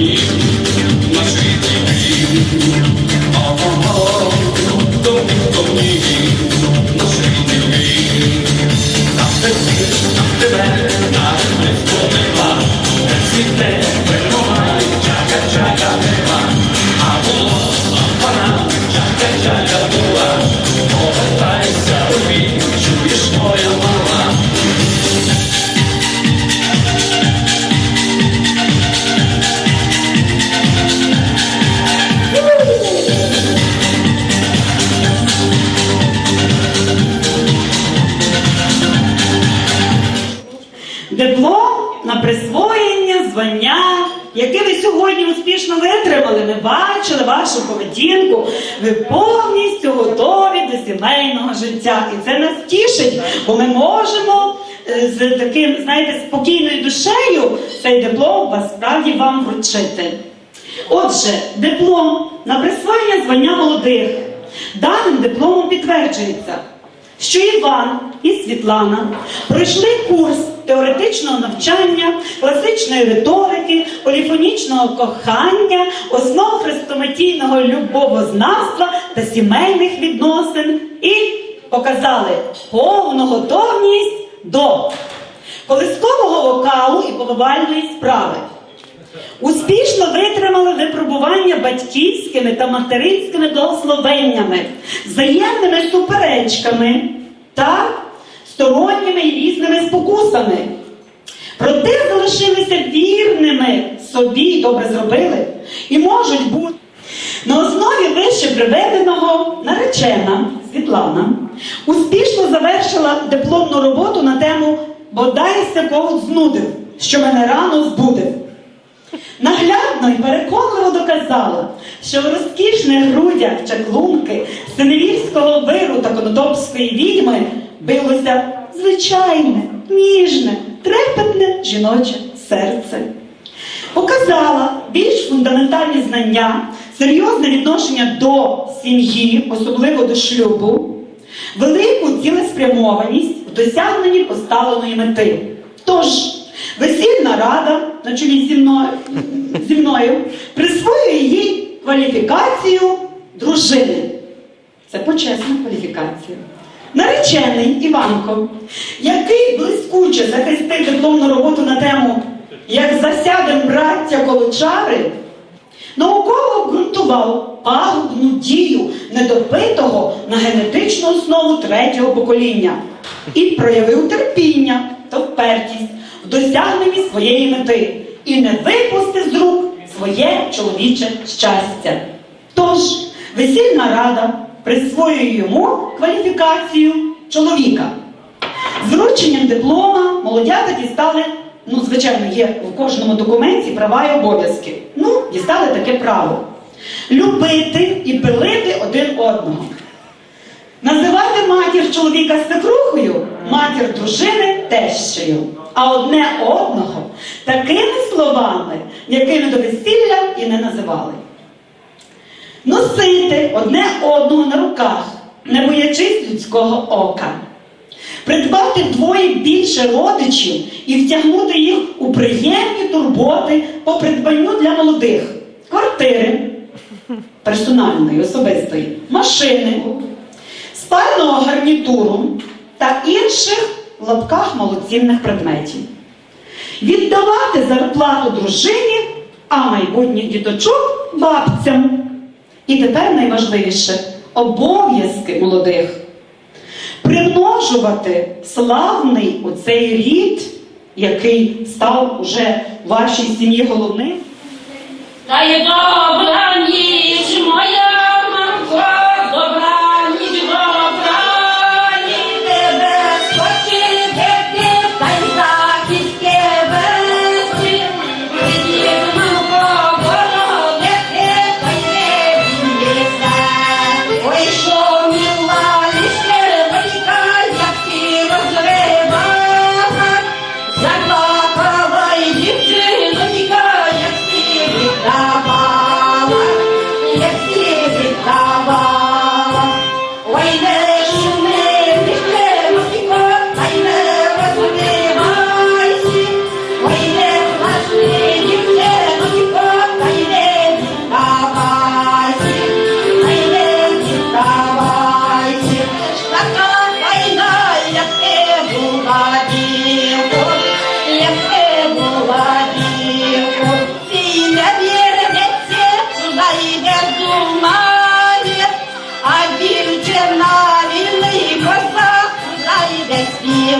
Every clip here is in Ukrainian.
до мій бачили вашу поведінку. Ви повністю готові до сімейного життя. І це нас тішить, бо ми можемо е, з таким, знаєте, спокійною душею цей диплом вас справді вам вручити. Отже, диплом на присвоєння звання молодих. Даним дипломом підтверджується, що Іван і Світлана пройшли курс теоретичного навчання, класичної риторики, поліфонічного кохання, основ хрестоматійного любовознавства та сімейних відносин і показали повну готовність до колискового вокалу і повивальної справи. Успішно витримали випробування батьківськими та материнськими благословеннями, взаємними суперечками та сторонніми і різними спокусами. Проте залишилися вірними собі, добре зробили, і можуть бути на основі вище приведеного наречена Світлана успішно завершила дипломну роботу на тему Бодайся Бог знудив, що мене рано збудив. Наглядно і переконливо доказала, що в розкішних грудях чаклунки, синевірського виру та конотопської відьми билося звичайне, ніжне, трепетне жіноче серце. Показала більш фундаментальні знання, серйозне відношення до сім'ї, особливо до шлюбу, велику цілеспрямованість в досягненні поставленої мети. Тож, весільна рада на чолі зі мною, зі мною присвоює їй кваліфікацію дружини. Це почесна кваліфікація. Наречений Іванко, який блискуче захистив дипломну роботу на тему Як засядем браття колочари, науково обґрунтував пагубну дію недопитого на генетичну основу третього покоління і проявив терпіння та впертість в досягненні своєї мети і не випустив з рук своє чоловіче щастя. Тож весільна рада присвоює йому кваліфікацію чоловіка. З врученням диплома молодята дістали, ну, звичайно, є в кожному документі права і обов'язки. Ну, дістали таке право. Любити і пилити один одного. Називати матір чоловіка свекрухою, матір дружини тещею, а одне одного такими словами, якими до весілля і не називали носити одне одного на руках, не боячись людського ока, придбати вдвоє більше родичів і втягнути їх у приємні турботи по придбанню для молодих квартири персональної, особистої, машини, спального гарнітуру та інших в лапках малоцінних предметів. Віддавати зарплату дружині, а майбутніх діточок бабцям. І тепер найважливіше обов'язки молодих. Примножувати славний у цей рід, який став уже вашій сім'ї головним. Та й Богдані!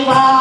ば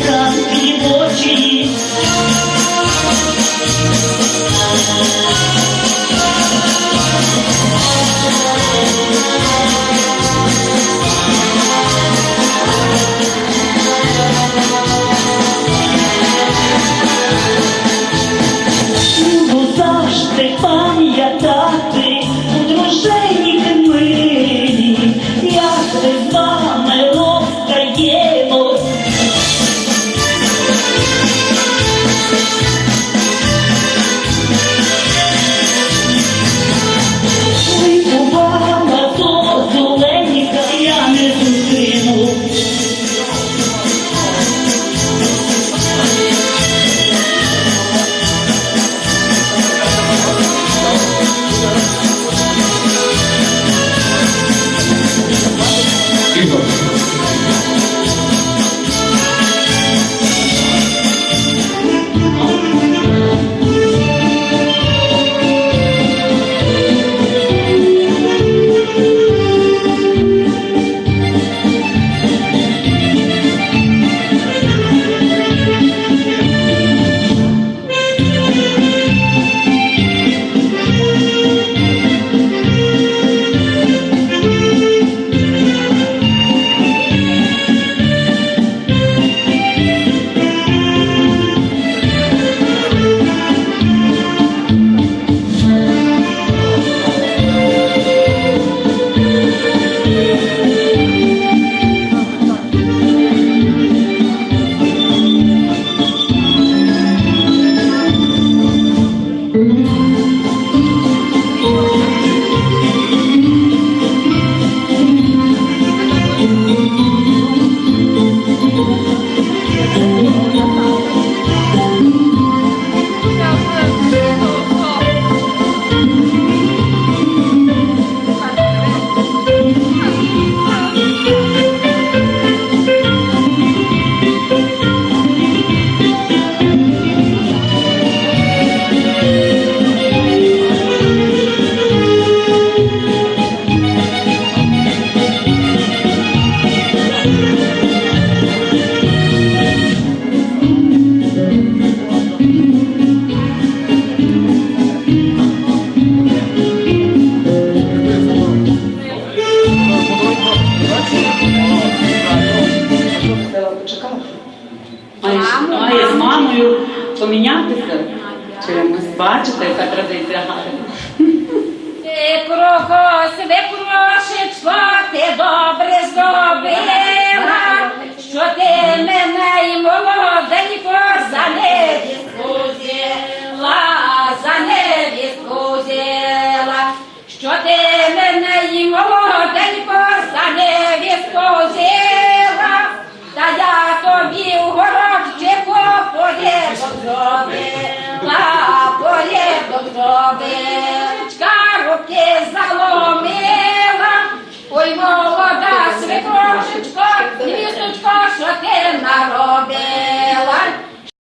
Yeah. Помінятися. Чимось бачите, яка традиція гарна. Ти прокос, випрошечко, ти добре зробила, що ти мене й молоденько за невістку взяла, за невістку взяла, що ти мене й молоденько за невістку взяла, та я тобі в поєдок зробила, поєдок зробичка, руки заломила, ой молода свекошечко, місточко, що ти наробила.